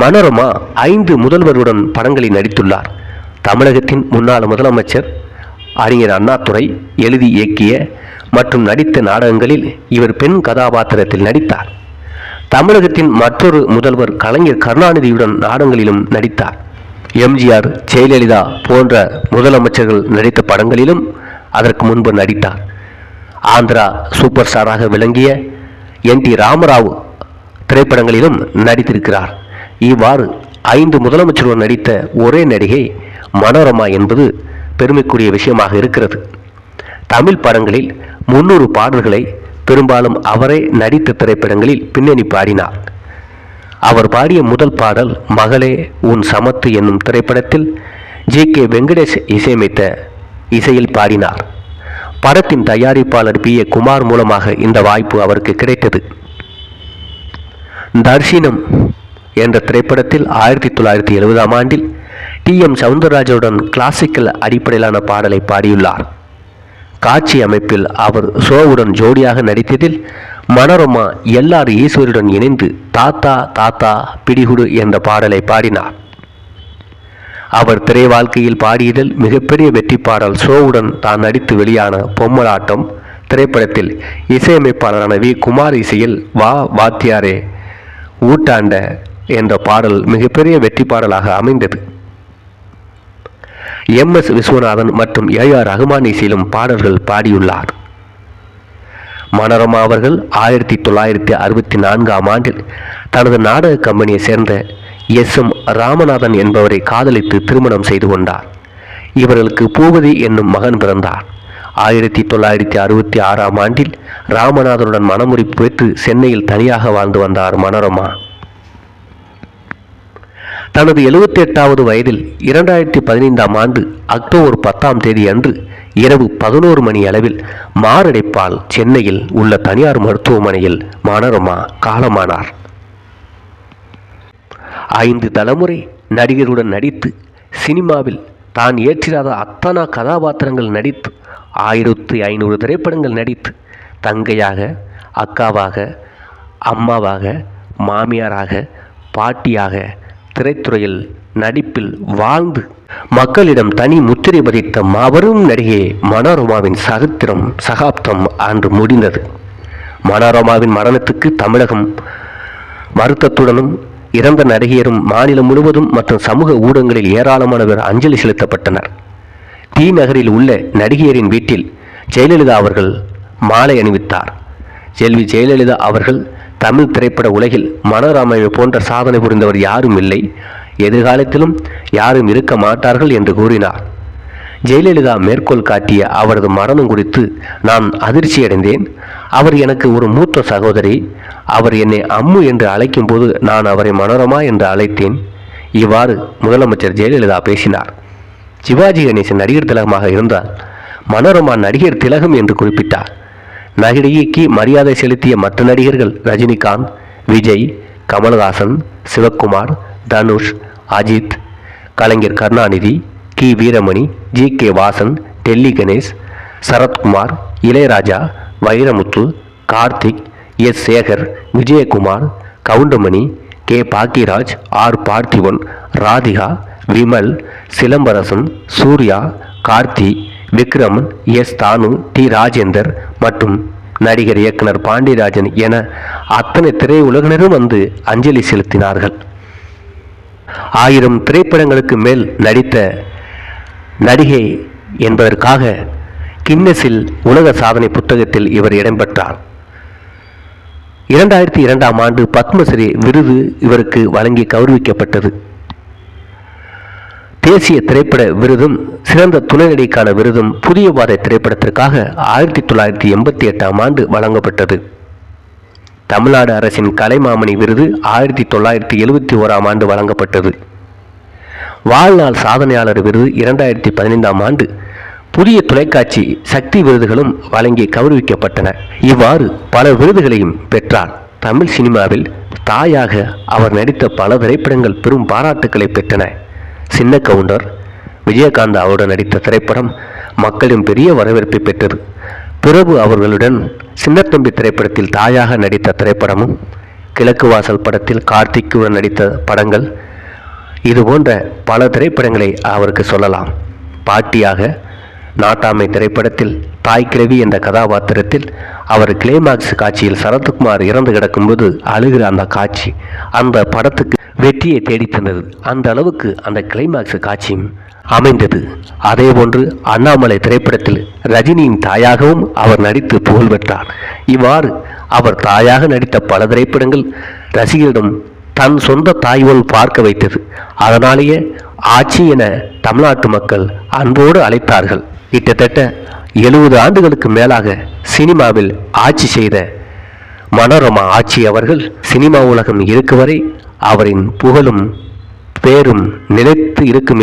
மனோரமா ஐந்து முதல்வருடன் படங்களில் நடித்துள்ளார். தமிழகத்தின் முன்னாள் முதலமைச்சர் அறிஞர் அண்ணாதுரை எழுதி இயக்கிய மற்றும் நடித்த நாடகங்களில் இவர் பெண் கதாபாத்திரத்தில் நடித்தார். தமிழகத்தின் மற்றொரு முதல்வர் கலைஞர் கருணாநிதியுடன் நாடகங்களிலும் நடித்தார். எம்ஜிஆர் ஜெயலலிதா போன்ற முதலமைச்சர்கள் நடித்த படங்களிலும் அதற்கு முன்பு நடித்தார். ஆந்திரா சூப்பர் ஸ்டாராக விளங்கிய என் டி ராமராவ் திரைப்படங்களிலும் நடித்திருக்கிறார். இவ்வாறு ஐந்து முதலமைச்சருடன் நடித்த ஒரே நடிகை மனோரமா என்பது பெருமைக்குரிய விஷயமாக இருக்கிறது. தமிழ் படங்களில் முன்னூறு பாடல்களை பெரும்பாலும் அவரே நடித்த திரைப்படங்களில் பின்னணி பாடினார். அவர் பாடிய முதல் பாடல் மகளே உன் சமத்து என்னும் திரைப்படத்தில் ஜி. கே. வெங்கடேஷ் இசையமைத்த இசையில் பாடினார். படத்தின் தயாரிப்பாளர் பி. ஏ. குமார் மூலமாக இந்த வாய்ப்பு அவருக்கு கிடைத்தது. தர்ஷினம் என்ற திரைப்படத்தில் ஆயிரத்தி தொள்ளாயிரத்தி எழுபதாம் ஆண்டில் டி. எம். சவுந்தரராஜனுடன் கிளாசிக்கல் அடிப்படையிலான பாடலை பாடியுள்ளார். காட்சி அமைப்பில் அவர் ஷோவுடன் ஜோடியாக நடித்ததில் மனோரமா எல்லார் ஈஸ்வருடன் இணைந்து தாத்தா தாத்தா பிடிகுடு என்ற பாடலை பாடினார். அவர் திரை வாழ்க்கையில் பாடியதில் மிகப்பெரிய வெற்றி பாடல் ஷோவுடன் தான் நடித்து வெளியான பொம்மலாட்டம் திரைப்படத்தில் இசையமைப்பாளரான வி. குமார் இசையில் வா. வாத்தியாரே ஊட்டாண்ட என்ற பாடல் மிகப்பெரிய வெற்றி பாடலாக அமைந்தது. எம். எஸ். விஸ்வநாதன் மற்றும் ஏ. ஆர். ரஹ்மான் இசையிலும் பாடல்கள் பாடியுள்ளார். மனோரமா அவர்கள் ஆயிரத்தி தொள்ளாயிரத்தி அறுபத்தி நான்காம் ஆண்டில் தனது நாடக கம்பெனியை சேர்ந்த எஸ். எம். ராமநாதன் என்பவரை காதலித்து திருமணம் செய்து கொண்டார். இவர்களுக்கு பூபதி என்னும் மகன் பிறந்தார். ஆயிரத்தி தொள்ளாயிரத்தி அறுபத்தி ஆறாம் ஆண்டில் ராமநாதனுடன் மனமுறிப்பு பெற்று சென்னையில் தனியாக வாழ்ந்து வந்தார் மனோரமா. தனது எழுபத்தி எட்டாவது வயதில் இரண்டாயிரத்தி பதினைந்தாம் ஆண்டு அக்டோபர் பத்தாம் தேதி அன்று இரவு பதினோரு மணி அளவில் மாரடைப்பால் சென்னையில் உள்ள தனியார் மருத்துவமனையில் மனோரமா காலமானார். ஐந்து தலைமுறை நடிகருடன் நடித்து சினிமாவில் தான் ஏற்றிராத அத்தனா கதாபாத்திரங்கள் நடித்து ஆயிரத்தி ஐநூறு திரைப்படங்கள் நடித்து தங்கையாக அக்காவாக அம்மாவாக மாமியாராக பாட்டியாக திரைத்துறையில் நடிப்பில் வாழ்ந்து மக்களிடம் தனி முத்திரை பதித்த மாபெரும் நடிகை மனோரமாவின் சகத்திரம் சகாப்தம் அன்று முடிந்தது. மனோரமாவின் மரணத்துக்கு தமிழகம் வருத்தத்துடனும் இறந்த நடிகையரும் மாநிலம் முழுவதும் மற்றும் சமூக ஊடகங்களில் ஏராளமானவர் அஞ்சலி செலுத்தப்பட்டனர். டி நகரில் உள்ள நடிகையரின் வீட்டில் ஜெயலலிதா அவர்கள் மாலை அணிவித்தார். செல்வி ஜெயலலிதா அவர்கள் தமிழ் திரைப்பட உலகில் மனோரமாவை போன்ற சாதனை புரிந்தவர் யாரும் இல்லை. எதிர்காலத்திலும் யாரும் இருக்க மாட்டார்கள் என்று கூறினார். ஜெயலலிதா மேற்கோள் காட்டிய அவரது மரணம் குறித்து நான் அதிர்ச்சியடைந்தேன் அவர் எனக்கு ஒரு மூத்த சகோதரி. அவர் என்னை அம்மு என்று அழைக்கும்போது நான் அவரை மனோரமா என்று அழைத்தேன். இவ்வாறு முதலமைச்சர் ஜெயலலிதா பேசினார். சிவாஜி கணேசன் நடிகர் திலகமாக இருந்தால் மனோரமா நடிகர் திலகம் என்று குறிப்பிட்டார். நடிகைக்கு மரியாதை செலுத்திய மற்ற நடிகர்கள் Rajinikanth Vijay Kamal Haasan Sivakumar Dhanush Ajith Kalaignar Karunanidhi Ki. Veeramani G. K. Vasan Delhi Ganesh Sarathkumar Ilaiyaraaja Vairamuthu Karthik S. Sekar Vijayakumar Goundamani K. Bhagyaraj R. Parthiban Radhika Vimal Silambarasan Suriya Karthi Vikraman S. Thanu T. Rajendar மற்றும் நடிகர் இயக்குனர் பாண்டியராஜன் என அத்தனை திரையுலகினரும் வந்து அஞ்சலி செலுத்தினார்கள். ஆயிரம் திரைப்படங்களுக்கு மேல் நடித்த நடிகை என்பதற்காக கின்னஸில் உலக சாதனை புத்தகத்தில் இவர் இடம்பெற்றார். இரண்டாயிரத்தி இரண்டாம் ஆண்டு பத்மஸ்ரீ விருது இவருக்கு வழங்கி கௌரவிக்கப்பட்டது. தேசிய திரைப்பட விருதும் சிறந்த துணைநடிக்கான விருதும் புதிய பாதை திரைப்படத்திற்காக ஆயிரத்தி தொள்ளாயிரத்தி எண்பத்தி எட்டாம் ஆண்டு வழங்கப்பட்டது. தமிழ்நாடு அரசின் கலைமாமணி விருது ஆயிரத்தி தொள்ளாயிரத்தி எழுபத்தி ஓராம் ஆண்டு வழங்கப்பட்டது. வாழ்நாள் சாதனையாளர் விருது இரண்டாயிரத்தி பதினைந்தாம் ஆண்டு. புதிய தொலைக்காட்சி சக்தி விருதுகளும் வழங்கி கௌரவிக்கப்பட்டன. இவ்வாறு பல விருதுகளையும் பெற்றார். தமிழ் சினிமாவில் தாயாக அவர் நடித்த பல திரைப்படங்கள் பெரும் பாராட்டுக்களை பெற்றன. சின்ன கவுண்டர் விஜயகாந்த் அவருடன் நடித்த திரைப்படம் மக்களின் பெரிய வரவேற்பை பெற்றது. பிரபு அவர்களுடன் சின்னத்தம்பி திரைப்படத்தில் தாயாக நடித்த திரைப்படமும் கிழக்கு வாசல் படத்தில் கார்த்திக்குடன் நடித்த படங்கள். இது போன்ற பல திரைப்படங்களை அவருக்கு சொல்லலாம். பாட்டியாக நாட்டாமை திரைப்படத்தில் தாய் கிரவி என்ற கதாபாத்திரத்தில் அவர் கிளைமாக்ஸ் காட்சியில் சரத்குமார் இறந்து கிடக்கும்போது அழுகிற அந்த காட்சி அந்த படத்துக்கு வெற்றியை தேடித் தந்தது. அந்த அளவுக்கு அந்த கிளைமாக்ஸ் காட்சியும் அமைந்தது. அதேபோன்று அண்ணாமலை திரைப்படத்தில் ரஜினியின் தாயாகவும் அவர் நடித்து புகழ் பெற்றார் இவ்வாறு அவர் தாயாக நடித்த பல திரைப்படங்கள் ரசிகரிடம் தன் சொந்த தாய் போல் பார்க்க வைத்தது. அதனாலேயே ஆட்சி என தமிழ்நாட்டு மக்கள் அன்போடு அழைத்தார்கள். கிட்டத்தட்ட எழுபது ஆண்டுகளுக்கு மேலாக சினிமாவில் ஆட்சி செய்த மனோரமா ஆட்சி அவர்கள் சினிமா உலகம் இருக்கும் வரை அவரின் புகழும் பேரும் நிலைத்து இருக்கும்